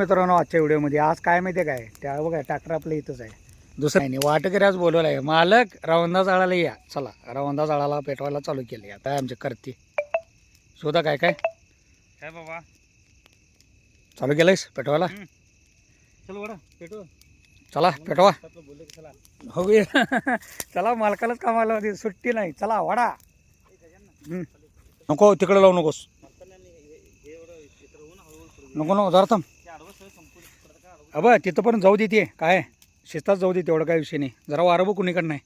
मित्रांनो आजच्या व्हिडिओमध्ये. आज काय माहिती काय? त्या बघा ट्रॅक्टर आपलं इथंच आहे. दुसरं नाही वाटकरी आज बोलवलं आहे. मालक रवंदा जाळाला या. चला रवंदा जाळाला पेटवायला चालू केले आता आमचे करते? शोधा काय काय? काय बाबा? चालू केलंयस पेटवायला? चल बरं पेटू चला पेटवा. हो. चला मालकालाच कामाला होती. सुट्टी नाही. चला वाडा. नको तिकडे लावू नकोस. नको नको जरा थांब ते आडवं सगळं संपून परत काय आडवं अबं तिथं पण जाऊ देते काय? शिस्तात जाऊ दे तेवढं काय विषय नाही. जरा वारं बघ कुणीकडं नाही.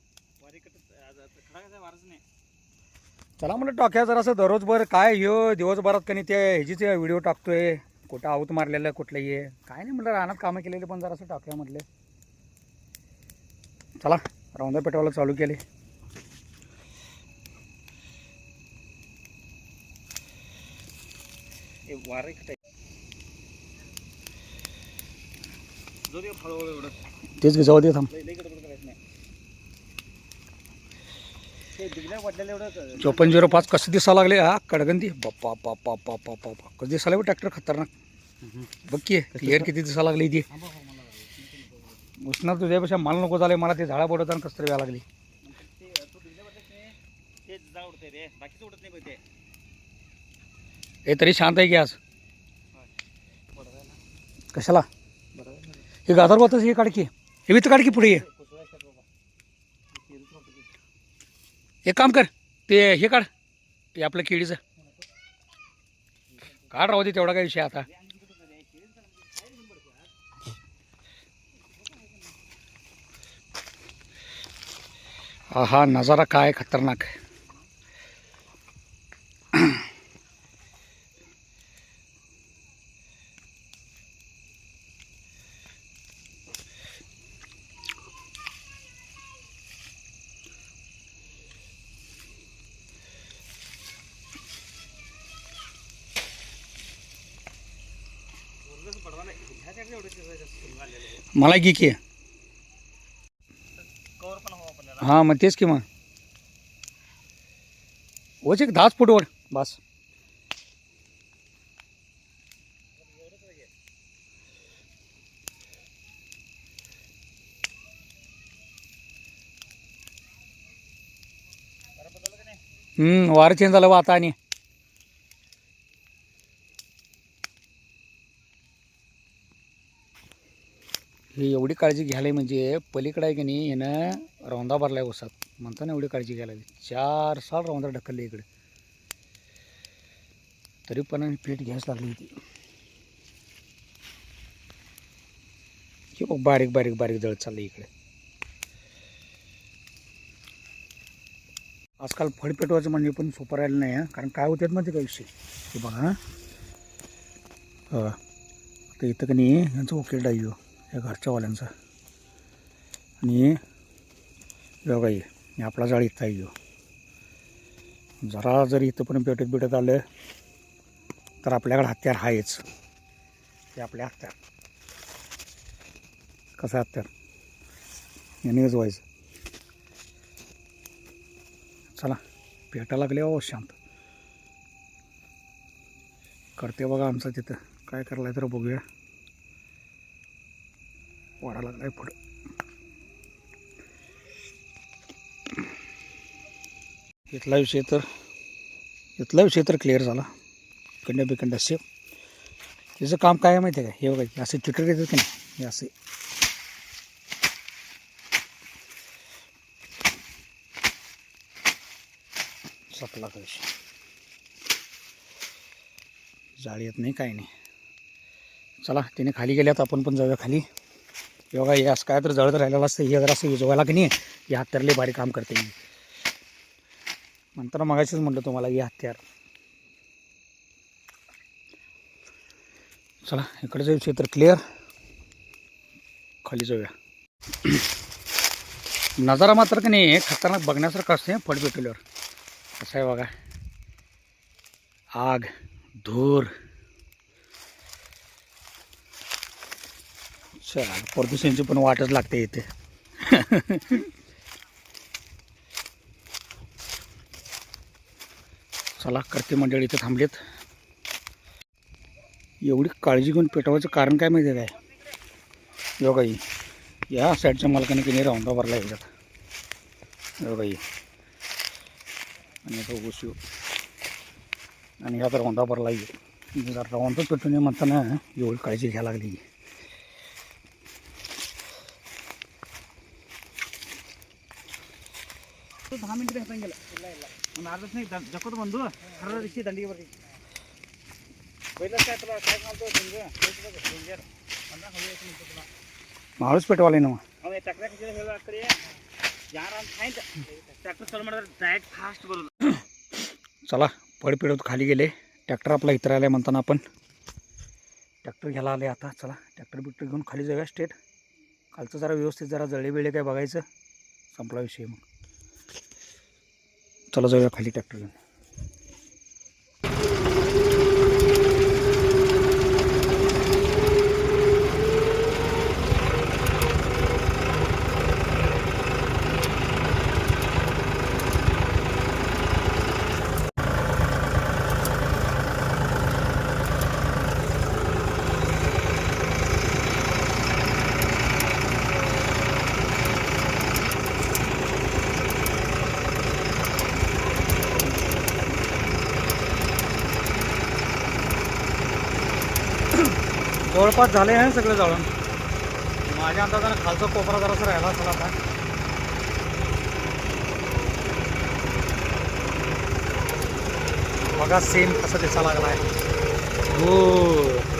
चला म्हणलं टाक्या जरासं दररोजभर काय ह्यो दिवसभरात कणी ते ह्याचीच व्हिडिओ टाकतोय. कुठं आऊत मारलेलं कुठलं ये काय नाही म्हटलं रानात कामं केलेली पण जरासं टाकूया म्हटले चला रौंदा पेटवायला चालू केले. वारे कट जो दे हळूहळू एवढं तेच जाऊ दे थांब. चोपन्न झिरो पाच कसं दिसा लागले? हा कडगंदी. बाप्पा बाप्पा बाप्पा बाप्पा. कसं दिसायला ट्रॅक्टर खतरनाक. बघ की क्लिअर किती दिसा लागली ती. उष्णा तुझ्यापेक्षा मला नको झाले. मला ते झाडा पडताना कसं तरी व्हायला लागली. हे तरी शांत आहे की आज? कशाला? हे गाजर बोलतच हे काढकी हे वित काढकी पुढे ये. एक काम कर ते हे काढ ते आपलं केळीचं. काढ राहू दे तेवढा काय विषय आता. हा हा नजारा काय खतरनाक आहे उरलंच पडवा नाही. ह्या side ला एवढं चिरायचं असतं आलेलं आहे. मला की की. हां मग तेच की मग. वच एक दहाच फूटवर बस. हम्म, वारं चेंज झालं वा आता आणि. ही एवढी काळजी घ्यायला म्हणजे पलीकडे आहे की नाही यानं रौंदा भरलाय उसात. म्हणताना एवढी काळजी घ्यायला चार साल रौंदा ढकलले इकडे. तरी पण पीठ घ्यायच लागली होती. हे बघ बारीक बारीक बारीक जळत चाललं इकडे. आजकाल फळ पेटवायचं म्हणजे पण सोपं राहिलं नाही आहे कारण काय होतात म्हणजे काय विषय? हे बघा हां. आता इथं का नाही यांचं ओके डाईयो या घरच्या वाल्यांचा आणि हे आणि आपला जाळ इथं आहे जरा जरी इथं पण पेटत बिटत आलं तर आपल्याकडे हत्यार आहेच ते आपल्या हत्यार. कसं हत्यार? यानेच व्हायचं चला पेटा लागले हो शांत. करते बघा आमचं तिथं. काय करायला तर बघूया. वाढा लागलाय पुढं. इथला विषय तर इथला विषय तर क्लिअर झाला. इकडनं बिकडनं सेफ त्याचं काम काय आहे माहिती आहे का? हे बघा असे चिटर येतात की नाही? हे असे. सपला का जाळी येत नाही काही नाही. चला तिने खाली गेल्यात आपण पण जाऊया खाली. हे बघा हे असं काय तर जळत राहिलेलं असतं हे जर असं विजवायला की नाही हे हत्यारले भारी काम करते मी नंतर मगाशीच म्हटलं तुम्हाला हे हत्यार. चला इकडे जाऊ क्षेत्र क्लिअर खाली जाऊया. नजारा मात्र की नाही खतरनाक बघण्यासारखं असते फड पेटवल्यावर. कसं आहे बघा. आग धूर. चला प्रदूषणची पण वाटच लागते इथे. चला करते मंडळी इथे थांबलेत. एवढी काळजी घेऊन पेटवायचं कारण काय माहिती आहे काय? योगाई या साईडच्या मालकाने की नाही राऊंडा भरला ह्याच्यात योगाई आणि आता ऊस येऊ आणि ह्यात राऊंडा भरला येऊ जर पेटून म्हणताना एवढी काळजी घ्यायला लागली तो दहा मिनिटं हातात गेला मग अर्धच नाही द- जकोत बंधू खरं दिवशी दंडीवरती पहिलं काय तुला काय सांगतो डेंजर पंधरा हवी एक मिनिट तुला माणूस पेटवाले ना ಅವ ಟ್ರ್ಯಾಕ್ಟರ್ ಕಡೆ ಹೇಳೋ ಆ ಕಡೆ ಯಾರ ಅಂತ ಹಾಯ್ತ ಟ್ರ್ಯಾಕ್ಟರ್ ಚಾಲು ಮಾಡಿದ್ರೆ ಡೈರೆಕ್ಟ್ ಫಾಸ್ಟ್ ಬರೋದು चला पड पेटवत खाली गेले ट्रॅक्टर आपला इतर आला म्हणताना आपण ट्रॅक्टर घ्यायला आले आता चला ट्रॅक्टर बिक्टर घेऊन खाली जाऊया स्टेट खालचं जरा व्यवस्थित जरा जळे बिळे काय बघायचं संपला विषय मग चला जाऊया खाली ट्रॅक्टर जवळपास झाले आहे सगळे जाळून. माझ्या अंदाजानं खालचा कोपरा जरासा राहिला असेल आता. बघा सेम कसं दिसा लागला आहे हो.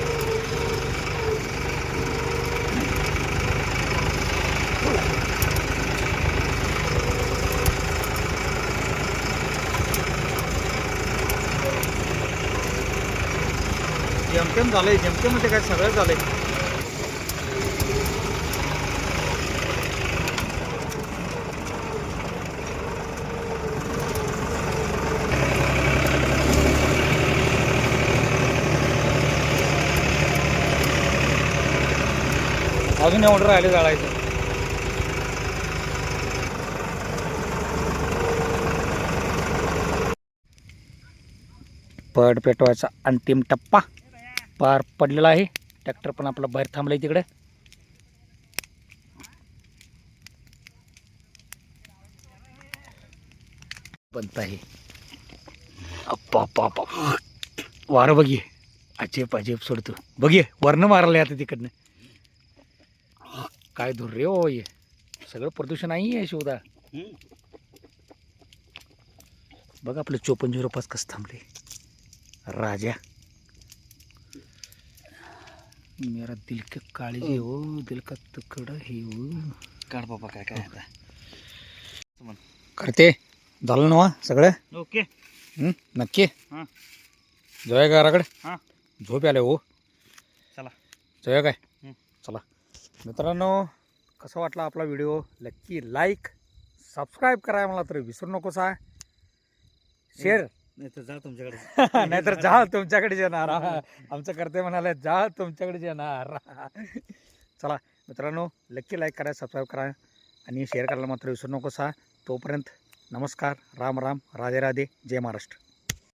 जेमतेम आहे जेमतेम म्हणजे काय सगळं झालंय. अजून एवढं राहिले जाळायचं. पड पेटवायचा अंतिम टप्पा. पार पडलेला आहे. ट्रॅक्टर पण आपला बाहेर थांबलाय तिकडे. बनत आहे. अप्पा अप्पा अप्पा. वारं अजेब अजेब सोडतो. बघी वर्ण मारलंय आता तिकडनं. काय धुर रे हो ये. सगळं प्रदूषण आहे आहे शिवदा. बघ आपलं चोपन्न झिरो पाच कसं थांबले राजा. मेरा दिल के काळजी हो दिल का तुकडा हे हो काढ बाबा काय काय आता. करते. झालं ना सगळं? ओके. हं? नक्की. हां. का घराकडे. हां. झोप आले हो चला. जाऊया काय? हं. चला. मित्रांनो कसा वाटला आपला व्हिडिओ? नक्की लाईक सबस्क्राईब करायला मला तर विसरू नकोस. शेअर नाहीतर जा तुमच्याकडे. नाहीतर जा तुमच्याकडे येणार. आमचं करते म्हणाले जा तुमच्याकडे येणार. चला मित्रांनो नक्की लाईक करा सबस्क्राईब करा आणि शेअर करायला मात्र विसरू नको हा तोपर्यंत नमस्कार राम राम राधे राधे जय महाराष्ट्र.